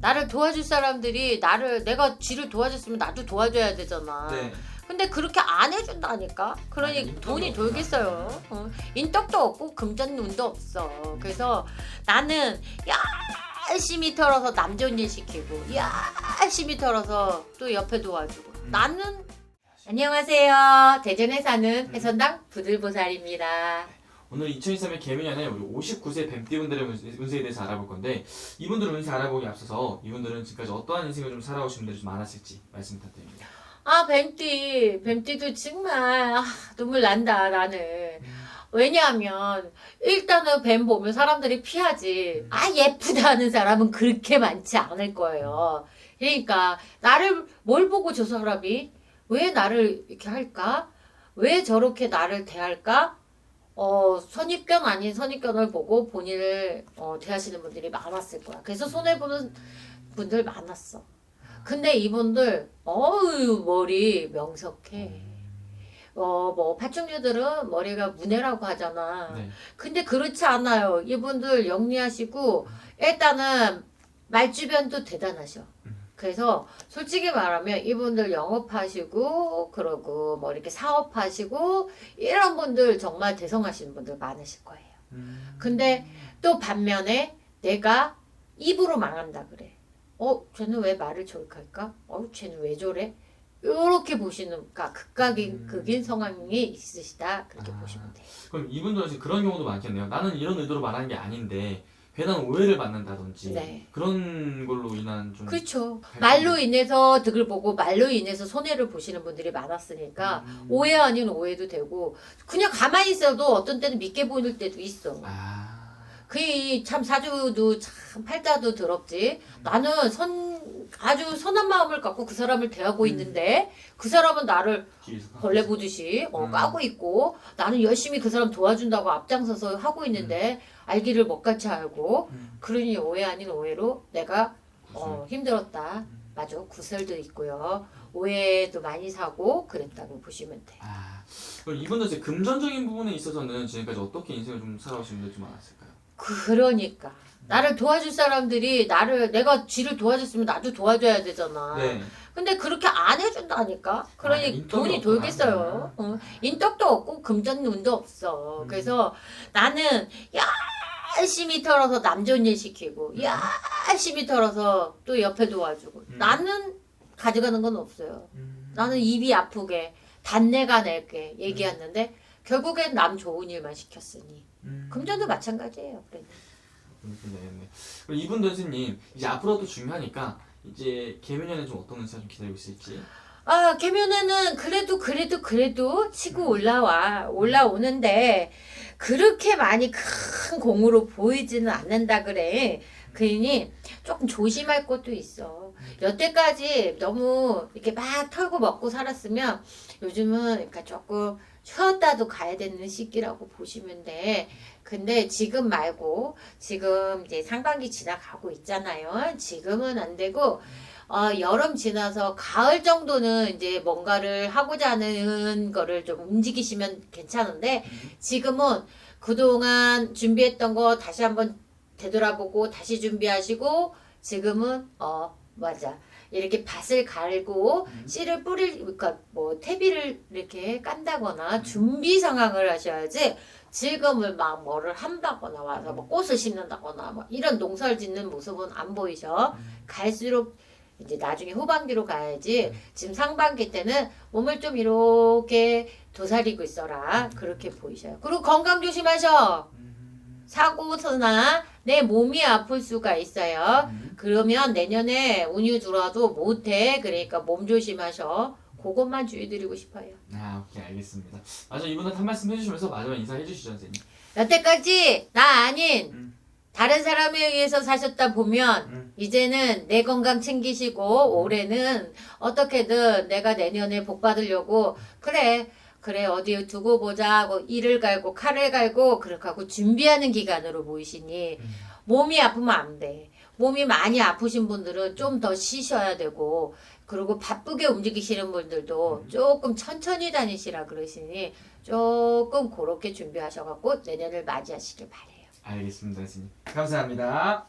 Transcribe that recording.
나를 도와줄 사람들이 나를 내가 쥐를 도와줬으면 나도 도와줘야 되잖아. 네. 근데 그렇게 안 해준다니까. 그러니 아니, 돈이 없구나. 돌겠어요. 어. 인덕도 없고 금전운도 없어. 그래서 나는 열심히 털어서 남 좋은 일 시키고 열심히 털어서 또 옆에 도와주고 음. 나는 안녕하세요. 대전에 사는 해선당 부들보살입니다. 오늘 2023년 개미년에 우리 59세 뱀띠분들의 운세- 운세에 대해서 알아볼 건데 이분들은 운세 알아보기 앞서서 이분들은 지금까지 어떠한 인생을 좀 살아오신 분들이 좀 많았을지 말씀 부탁드립니다. 아 뱀띠 뱀띠도 정말 아, 눈물 난다 나는. 왜냐하면 일단은 뱀 보면 사람들이 피하지. 아 예쁘다 하는 사람은 그렇게 많지 않을 거예요. 그러니까 나를 뭘 보고 저 사람이 왜 나를 이렇게 할까? 왜 저렇게 나를 대할까 어 선입견 아닌 선입견을 보고 본인을 어, 대하시는 분들이 많았을 거야 그래서 손해 보는 분들 많았어 근데 이분들 어우 머리 명석해. 어 뭐 파충류들은 머리가 문해라고 하잖아. 네. 근데 그렇지 않아요. 이분들 영리하시고 일단은 말주변도 대단하셔. 그래서 솔직히 말하면 이분들 영업하시고 그러고 뭐 이렇게 사업하시고 이런 분들 정말 대성하시는 분들 많으실 거예요. 음. 근데 또 반면에 내가 입으로 망한다 그래. 어, 쟤는 왜 말을 저렇게 할까? 어, 쟤는 왜 저래? 요렇게 보시는, 그러니까 극각인, 음. 극인 성향이 있으시다. 그렇게 아. 보시면 돼요. 그럼 이분들은 지금 그런 경우도 많겠네요. 나는 이런 의도로 말하는 게 아닌데 괜한 오해를 받는다든지 네. 그런 걸로 인한 좀 그렇죠. 말로 인해서 득을 보고 말로 인해서 손해를 보시는 분들이 많았으니까 음. 오해 아닌 오해도 되고 그냥 가만히 있어도 어떤 때는 믿게 보일 때도 있어. 아. 그참 사주도 참 팔자도 더럽지. 나는 선 아주 선한 마음을 갖고 그 사람을 대하고 음. 있는데 그 사람은 나를 벌레 보듯이 어, 음. 까고 있고 나는 열심히 그 사람 도와준다고 앞장서서 하고 있는데 알기를 먹같이 알고 음. 그러니 오해 아닌 오해로 내가 어. 힘들었다. 음. 맞아 구설도 있고요. 오해도 많이 사고 그랬다고 보시면 돼. 아. 그럼 이분들 이제 금전적인 부분에 있어서는 지금까지 어떻게 인생을 좀 살아오신 분들이 좀 많았을까요? 그러니까 나를 도와줄 사람들이 나를 내가 쥐를 도와줬으면 나도 도와줘야 되잖아. 네. 근데 그렇게 안 해준다니까. 그러니 아, 돈이. 돌겠어요. 어, 인덕도 없고 금전운도 없어. 음. 그래서 나는 열심히 털어서 남 좋은 일 시키고 열심히 털어서 또 옆에 도와주고 음. 나는 가져가는 건 없어요. 음. 나는 입이 아프게 단내가 낼게 얘기했는데 결국엔 남 좋은 일만 시켰으니 음. 금전도 마찬가지예요. 그러니. 음, 네, 네. 그럼 이분들 스님 이제 앞으로도 중요하니까 이제 개미년에 좀 어떤 운세가 좀 기다리고 있을지. 아, 개면에는 그래도 그래도 그래도 치고 올라와 올라오는데 그렇게 많이 큰 공으로 보이지는 않는다 그래. 그러니 조금 조심할 것도 있어. 여태까지 너무 이렇게 막 털고 먹고 살았으면 요즘은 그러니까 조금 쉬었다도 가야 되는 시기라고 보시면 돼. 근데 지금 말고 지금 이제 상반기 지나가고 있잖아요. 지금은 안 되고 어, 여름 지나서 가을 정도는 이제 뭔가를 하고자 하는 거를 좀 움직이시면 괜찮은데 지금은 그동안 준비했던 거 다시 한번 되돌아보고 다시 준비하시고 지금은 어 맞아 이렇게 밭을 갈고 음. 씨를 뿌릴 그러니까 뭐 퇴비를 이렇게 깐다거나 준비 상황을 하셔야지 지금은 막 뭐를 한다거나 와서 뭐 꽃을 심는다거나 뭐 이런 농사를 짓는 모습은 안 보이셔. 갈수록 이제 나중에 후반기로 가야지 지금 상반기 때는 몸을 좀 이렇게 도사리고 있어라. 그렇게 보이셔요. 그리고 건강 조심하셔 사고나 내 몸이 아플 수가 있어요 음. 그러면 내년에 운이 들어와도 못해 그러니까 몸 조심하셔 그것만 주의드리고 싶어요 아, 오케이, 알겠습니다. 맞아, 이분한테 한 말씀 해주시면서 마지막 인사해 주시죠, 선생님. 여태까지 나 아닌 음. 다른 사람에 의해서 사셨다 보면 음. 이제는 내 건강 챙기시고 올해는 어떻게든 내가 내년에 복 받으려고 그래 그래 어디 두고 보자 하고 이를 갈고 칼을 갈고 그렇게 하고 준비하는 기간으로 보이시니 음. 몸이 아프면 안 돼. 몸이 많이 아프신 분들은 좀 더 쉬셔야 되고 그리고 바쁘게 움직이시는 분들도 조금 천천히 다니시라 그러시니 조금 그렇게 준비하셔갖고 내년을 맞이하시길 바래요. 알겠습니다, 선생님. 감사합니다.